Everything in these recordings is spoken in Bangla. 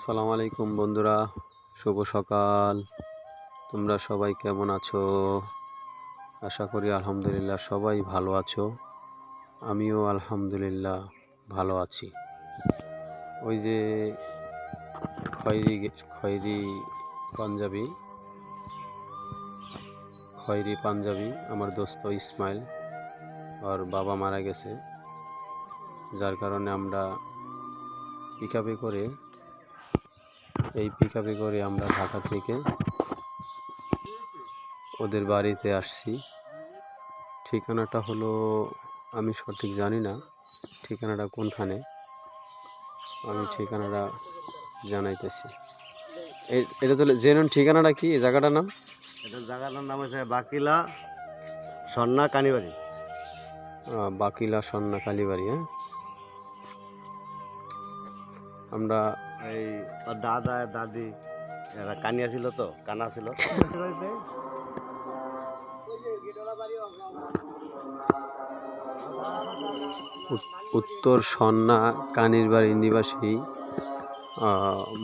আসসালামু আলাইকুম বন্ধুরা, শুভ সকাল। তোমরা সবাই কেমন আছো? আশা করি আলহামদুলিল্লাহ সবাই ভালো আছো। আমিও আলহামদুলিল্লাহ ভালো আছি। ওই যে খয়রি খয়রি পাঞ্জাবি খয়রি পাঞ্জাবি, আমার দোস্ত ইসমাইল আর বাবা মারা গেছে। যার কারণে আমরা পিক করে এই পিক আপে করে আমরা ঢাকা থেকে ওদের বাড়িতে আসছি। ঠিকানাটা হলো আমি সঠিক জানি না ঠিকানাটা কোনখানে? আমি ঠিকানাটা জানাইতেছি। এটা তো জেনুন ঠিকানাটা কি? এই জায়গাটার নাম? এটা জায়গাটার নাম হচ্ছে বাকিলা সন্না কালীবাড়ি। বাকিলা সন্না কালীবাড়ি হ্যাঁ? আমরা এই ওর দাদা, দাদি, এরা কানিয়া ছিল তো, কানা ছিল উত্তর সন্না কানির বাড়ির নিবাসী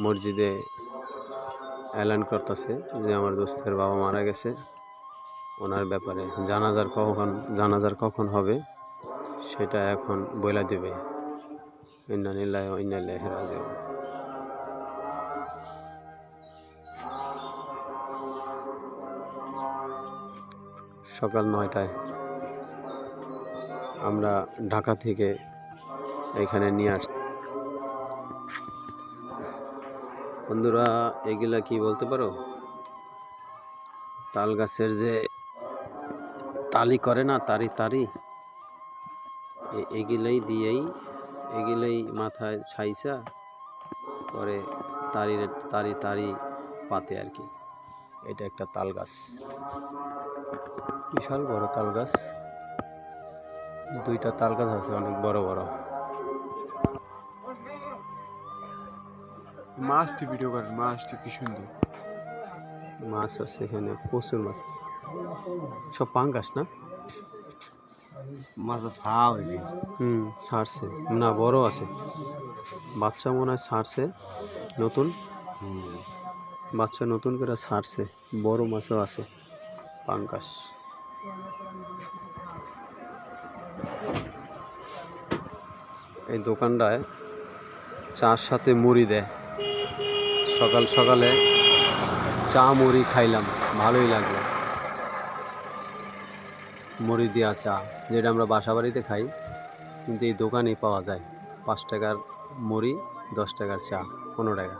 মসজিদে অ্যালান করতেছে যে আমার দোস্তের বাবা মারা গেছে। ওনার ব্যাপারে জানাজার কখন জানাজার কখন হবে সেটা এখন বইলা দেবে। ইন্নানিল্লাহ ইন্নাল্লাহ রাজিউন। সকাল নয়টায় আমরা ঢাকা থেকে এখানে নিয়ে আসছি বন্ধুরা, এগুলা কি বলতে পারো? তাল গাছের যে তালি করে না, তারি তারি এগুলাই দিয়েই, এগুলাই মাথায় ছাইসা পরে তারি তারি তারি পাতে আর কি। এটা একটা তাল গাছ। বিশাল বড় তাল গাছ। দুইটা তাল গাছ আছে অনেক বড় বড়। মাছটি ভিডিও করেন মাছটি কি সুন্দর। মাছ আছে এখানে প্রচুর মাছ। সব পাঙ্গাস না? মাছের ছা হুম ছাড়ছে। না বড় আছে। বাচ্চা মনে হয় ছাড়ছে নতুন। বাচ্চা নতুন করে ছাড়ছে বড় মাছও আছে পাঙ্গাস এই দোকানটায় চার সাথে মুড়ি দেয়। সকাল সকালে চা মুড়ি খাইলাম, ভালোই লাগল। মুড়ি দেওয়া চা, যেটা আমরা বাসা বাড়িতে খাই, কিন্তু এই দোকানেই পাওয়া যায়। পাঁচ টাকার মুড়ি, দশ টাকার চা, পনেরো টাকা।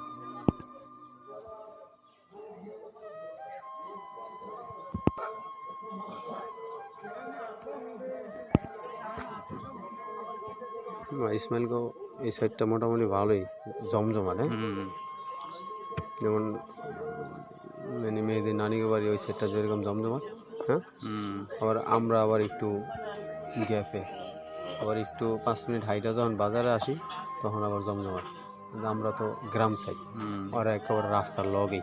ইসমাইলকেও এই সাইডটা মোটামুটি ভালোই জমজমাট হ্যাঁ? যেমন মানে মেয়েদের নানিকে বাড়ি ওই সাইডটা যেরকম জমজমাট হ্যাঁ? আবার আমরা আবার একটু গ্যাপে আবার একটু পাঁচ মিনিট হাইটা যখন বাজারে আসি তখন আবার জমজমাট। আমরা তো গ্রাম সাইড ওরা একেবারে রাস্তার লগেই।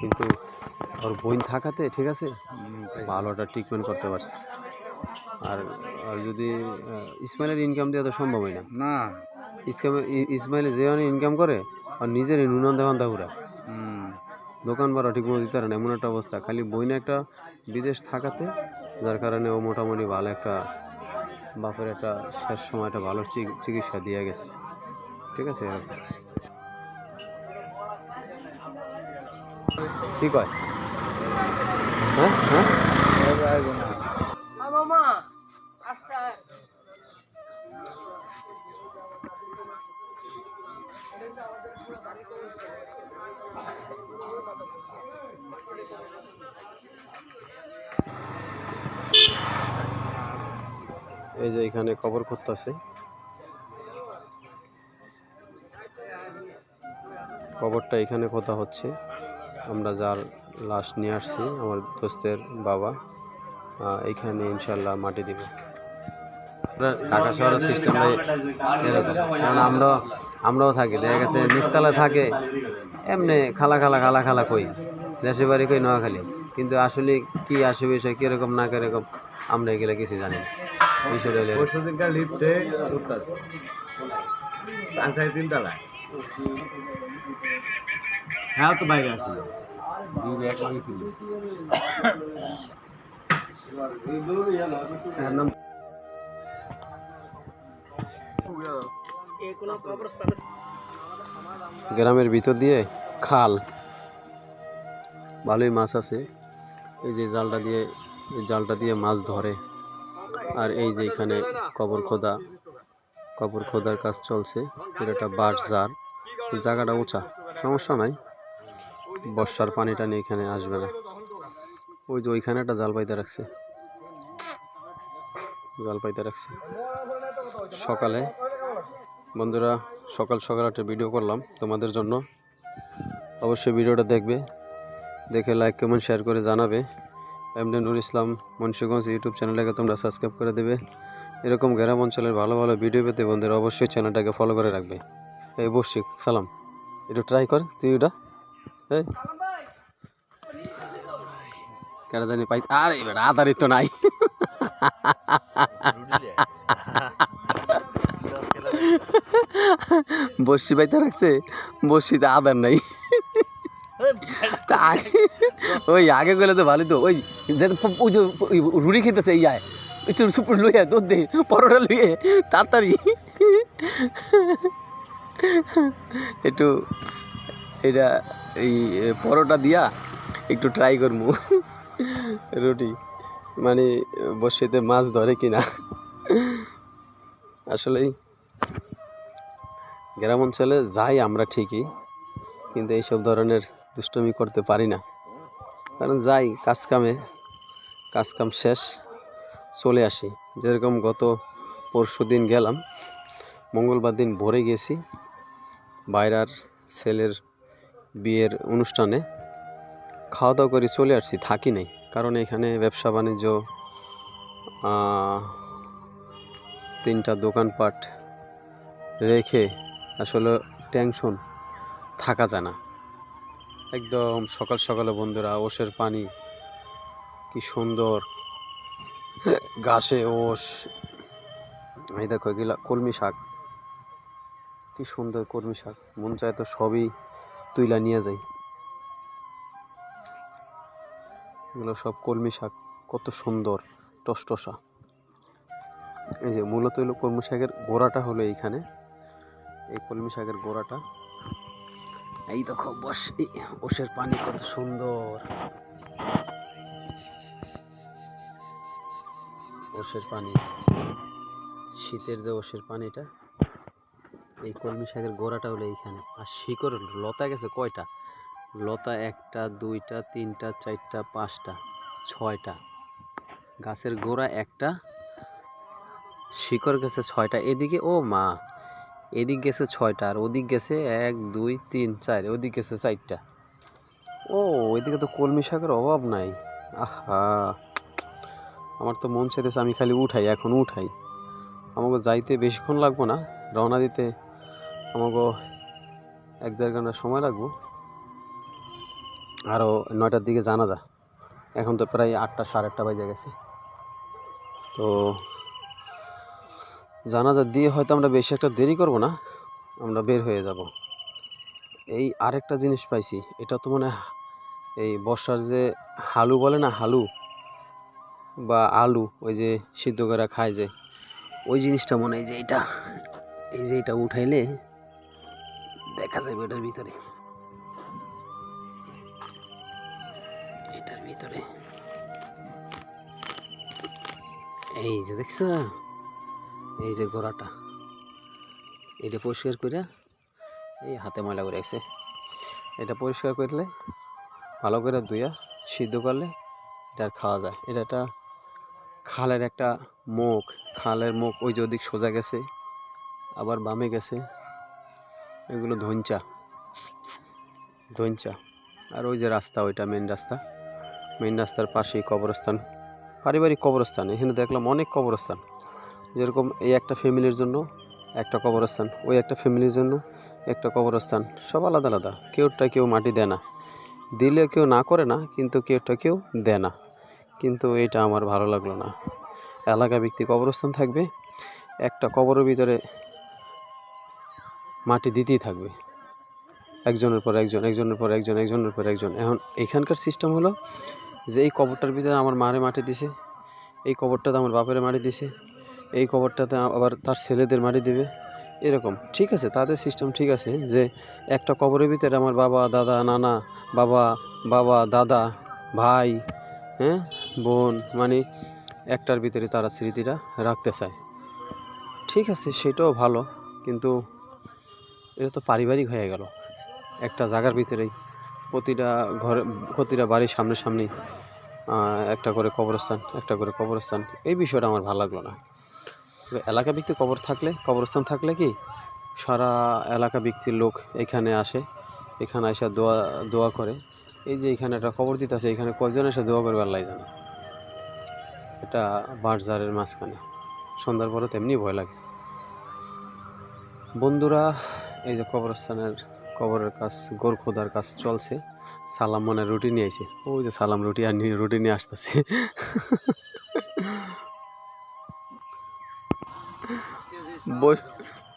কিন্তু ওর বোন থাকাতে ঠিক আছে? ভালো একটা ট্রিটমেন্ট করতে পারছে। আর আর যদি ইসমাইলের ইনকাম দেওয়া তো সম্ভবই না। না। ইসকামে ইসমাইলে যে অনেক ইনকাম করে আর নিজেরই নুনান দেওয়ান দাহুরা। দোকান ভাড়া ঠিক মতো দিতে পারে না এমন একটা অবস্থা। খালি বইনে একটা বিদেশ থাকাতে যার কারণে ও মোটামুটি ভালো একটা বাপের একটা শেষ সময় একটা ভালো চিকি- চিকিৎসা দিয়ে গেছে। ঠিক আছে? এরকম। কি কয়? হ্যাঁ? হ্যাঁ? এই যে এখানে কবর করতেছে কবরটা এখানে কোথা হচ্ছে। আমরা যার লাশ নিয়ে আসছি, আমার দোস্তের বাবা এখানে ইনশাল্লাহ মাটি দিব। ঢাকা শহরের সিস্টেমটা এরকম। কারণ আমরা আমরাও থাকি, দেখা গেছে নিচতলা থাকে, এমনি খালা খালা খালা খালা কই, দেশের বাড়ি কই নোয়াখালী। কিন্তু আসলে কি আসে বিষয় কীরকম না কীরকম, আমরা এগুলো কিছু জানি হ্যাঁ তো বাইরে আসছিল হ্যাঁ, গ্রামের ভিতর দিয়ে খাল। ভালোই মাছ আছে। এই যে জালটা দিয়ে জালটা দিয়ে মাছ ধরে। আর এই যে এখানে কবর খোদা। কবর খোদার কাজ চলছে। এটা একটা বাঁশ জার। জায়গাটা উঁচা। সমস্যা নাই। বর্ষার পানিটা নিয়ে এখানে আসবে না। ওই যে ওইখানে একটা জাল পাইতে রাখছে। জাল পাইতে রাখছে। সকালে, বন্ধুরা, সকাল সকাল একটা ভিডিও করলাম তোমাদের জন্য। অবশ্যই ভিডিওটা দেখবে। দেখে লাইক কমেন্ট শেয়ার করে জানাবে। এমনি নুর ইসলাম মুন্সিগঞ্জ ইউটিউব চ্যানেলটাকে তোমরা সাবস্ক্রাইব করে দেবে। এরকম গ্রাম অঞ্চলের ভালো ভালো ভিডিও পেতে বন্ধুরা অবশ্যই চ্যানেলটাকে ফলো করে রাখবে। এই বসিক সালাম। একটু ট্রাই কর, তুই ওটা এই। কেন জানি পাই আরে এবার আদারি তো নাই। বসি পাইতে রাখছে বসিতে আদার নাই। ওই আগে গেলে তো ভালোই তো। ওই ওই যে রুড়ি খেতেছে ইয়ায় একটু সুপুর লুয়ে দুধ দে, পরোটা লুয়ে তাড়াতাড়ি। একটু এটা এই পরোটা দিয়া একটু ট্রাই করব রুটি। মানে বসিতে মাছ ধরে কিনা। আসলেই গ্রাম অঞ্চলে যাই আমরা ঠিকই, কিন্তু এইসব ধরনের দুষ্টমি করতে পারি না। কারণ যাই, কাজ কামে, কাজ কাম শেষ, চলে আসি। যেরকম গত পরশু দিন গেলাম, মঙ্গলবার দিন ভোরে গেছি। বাইরার ছেলের বিয়ের অনুষ্ঠানে খাওয়া দাওয়া করে চলে আসছি, থাকি নাই। কারণ এখানে ব্যবসা বাণিজ্য তিনটা দোকানপাট রেখে আসলে টেনশন থাকা যায় না। একদম সকাল সকালে বন্ধুরা, ওষের পানি, কি সুন্দর। ঘাসে ওষ, এই দেখো এগুলা কলমি শাক। কি সুন্দর কলমি শাক। মন চায় তো সবই তুইলা নিয়ে যাই। এগুলো সব কলমি শাক, কত সুন্দর, টসটসা। এই যে মূলত হলো কলমি শাকের গোড়াটা হলো এইখানে। এই কলমি শাকের গোড়াটা। এই দেখো বস ওষের পানি কত সুন্দর। ওষের পানি। শীতের যে ওষের পানিটা এই কলমি শাকের গোড়াটা হলো এইখানে। আর শিকড় লতা গেছে কয়টা? লতা একটা, দুইটা, তিনটা, চারটা, পাঁচটা, ছয়টা। গাছের গোড়া একটা, শিকড় গেছে ছয়টা। এদিকে, ও মা, এদিক গেছে ছয়টা আর ওদিক গেছে এক, দুই, তিন, চার, ওদিক গেছে চারটা। ও ওইদিকে তো কলমি শাকের অভাব নাই। আহা, আমার তো মন চাইতেছে আমি খালি উঠাই, এখন উঠাই। আমাকে যাইতে বেশিক্ষণ লাগবো না, রওনা দিতে আমাকে এক দেড় ঘণ্টা সময় লাগবো। আরও নয়টার দিকে জানা যা এখন তো প্রায় আটটা, সাড়ে আটটা বাজে গেছে। তো জানাজা দিয়ে হয়তো আমরা বেশি একটা দেরি করব না, আমরা বের হয়ে যাব। এই আরেকটা জিনিস পাইছি, এটা তো মানে এই বর্ষার যে হালু বলে না, হালু বা আলু, ওই যে সিদ্ধ করে খায় যে, ওই জিনিসটা মনে হয় যে এটা, এই যে এটা উঠাইলে দেখা যাবে এটার ভিতরে। এটার ভিতরে। এই যে দেখছ? এই যে গোড়াটা। এটা পরিষ্কার করে এই হাতে ময়লা করে আছে এটা পরিষ্কার করলে, ভালো করে ধুইয়া সিদ্ধ করলে এটা খাওয়া যায়। এটা একটা খালের একটা মুখ। খালের মুখ ওই যে ওদিক সোজা গেছে, আবার বামে গেছে। এগুলো ধঞ্চা ধঞ্চা আর ওই যে রাস্তা, ওইটা মেন রাস্তা। মেন রাস্তার পাশেই কবরস্থান। পারিবারিক কবরস্থান, এখানে দেখলাম অনেক কবরস্থান। যেরকম এই একটা ফ্যামিলির জন্য একটা কবরস্থান, ওই একটা ফ্যামিলির জন্য একটা কবরস্থান, সব আলাদা আলাদা। কেউটা কেউ মাটি দেয় না। দিলে কেউ না করে না, কিন্তু কেউটা কেউ দেয় না। কিন্তু এটা আমার ভালো লাগল না। এলাকা ভিত্তিক কবরস্থান থাকবে। একটা কবরের ভিতরে মাটি দিতেই থাকবে। একজনের পর একজন, একজনের পর একজন, একজনের পর একজন। এখন এখানকার সিস্টেম হলো যে এই কবরটার ভিতরে আমার মারে মাটি দিছে, এই কবরটাতে আমার বাপের মাটি দিছে, এই কবরটাতে আবার তার ছেলেদের মাটি দিবে। এরকম, ঠিক আছে, তাদের সিস্টেম ঠিক আছে যে একটা কবরের ভিতরে আমার বাবা, দাদা, নানা, বাবা বাবা, দাদা, ভাই হ্যাঁ বোন মানে একটার ভিতরে তারা স্মৃতিটা রাখতে চায়। ঠিক আছে, সেটাও ভালো, কিন্তু এটা তো পারিবারিক হয়ে গেল। একটা জায়গার ভিতরেই প্রতিটা ঘরে প্রতিটা বাড়ির সামনে সামনেই আহ, একটা করে কবরস্থান একটা করে কবরস্থান। এই বিষয়টা আমার ভালো লাগল না। এলাকা ভিত্তিক কবর থাকলে কবরস্থান থাকলে কি সারা এলাকা ভিত্তির লোক এখানে আসে এখানে এসে দোয়া দোয়া করে। এই যে এখানে একটা কবর দিতে আছে এখানে কয়জন এসে দোয়া করবে আল্লাহ জানে। এটা বাঁশঝাড়ের মাঝখানে। সন্ধ্যার পরে তেমনি ভয় লাগে। বন্ধুরা এই যে কবরস্থানের কবরের কাজ, গোর খোদার কাজ চলছে। সালাম মনে রুটি নিয়ে আইছে। ওই যে সালাম রুটি আর রুটি নিয়ে আসতেছে।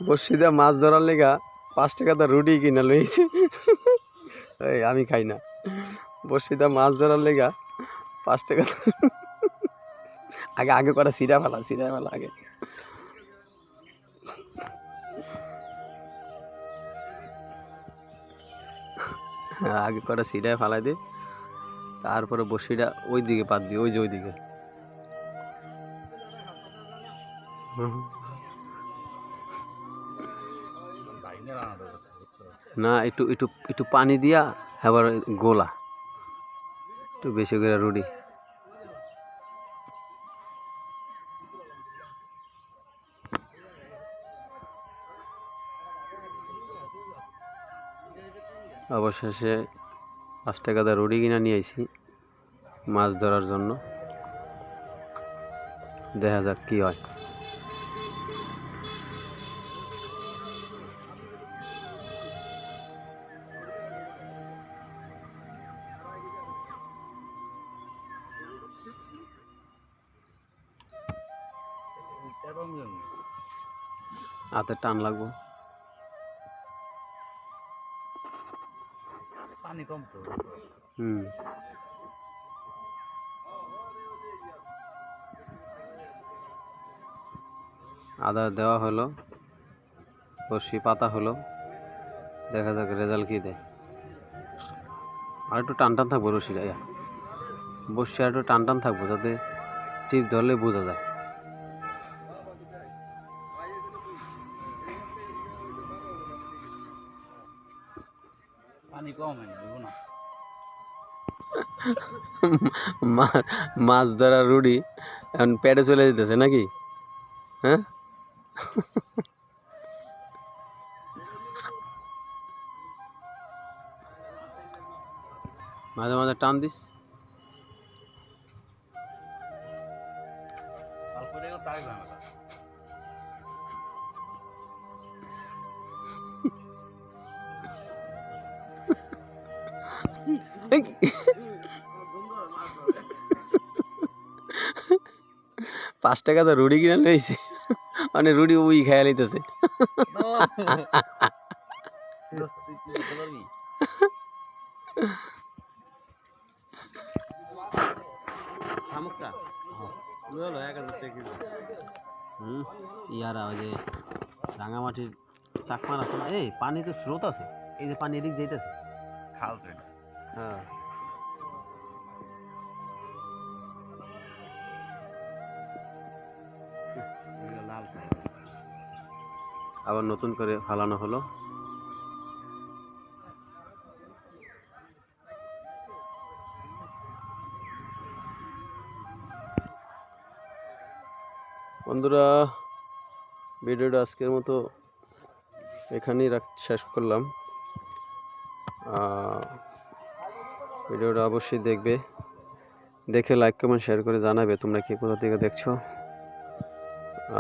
বসিদা মাছ ধরার লেগা পাঁচ টাকা তো রুটি কিনা লইছে। এই, আমি খাই না। বসিদা মাছ ধরার লেগা পাঁচ টাকা আগে আগে করা সিরা ফেলা সিরা ফেলা আগে। আগে কটা সিটায় ফালাই দে। তারপরে বসিটা ওই দিকে পাত দিই ওই যে ওই দিকে না, একটু একটু একটু পানি দিয়া আবার গোলা। একটু বেশি করে রুটি। অবশেষে পাঁচ টাকা দা রুটি কিনা নিয়ে আইছি মাছ ধরার জন্য। দেখা যাক কি হয়। হাতে টান লাগবো। পানি কম তো আদা দেওয়া হলো বসি পাতা হলো দেখা যাক রেজাল্ট কি দেয় আর একটু টান টান থাকব রশিটা বসি আর একটু টান টান থাকব যাতে টিপ ধরলে বোঝা যায় মাছ ধরা রুড়ি, এখন পেটে চলে যেতেছে নাকি? হ্যাঁ? মাঝে মাঝে টান দিস। তারপরে তাই ভাঙা এই! পাঁচ টাকা তো রুড়ি কিনে লইছে মানে রুড়ি উই খেয়াল লইতেছে। ইয়ারা ওই যে রাঙামাটির চাকমার আছে না? এই পানি তো স্রোত আছে। এই যে পানি এদিক যাইতেছে। খাল হ্যাঁ। আবার নতুন করে ফালানো হলো। বন্ধুরা, ভিডিওটা আজকের মতো এখানেই রাখ, শেষ করলাম। ভিডিওটা অবশ্যই দেখবে। দেখে লাইক কমেন্ট শেয়ার করে জানাবে তোমরা কে কোথা থেকে দেখছ।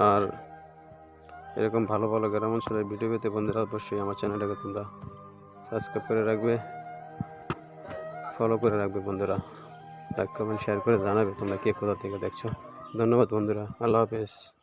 আর এরকম ভালো ভালো গ্রাম অঞ্চলের ভিডিও পেতে বন্ধুরা অবশ্যই আমার চ্যানেলটাকে তোমরা সাবস্ক্রাইব করে রাখবে। ফলো করে রাখবে বন্ধুরা। লাইক কমেন্ট শেয়ার করে জানাবে তোমরা কে কোথা থেকে দেখছ। ধন্যবাদ বন্ধুরা। আল্লাহ হাফেজ।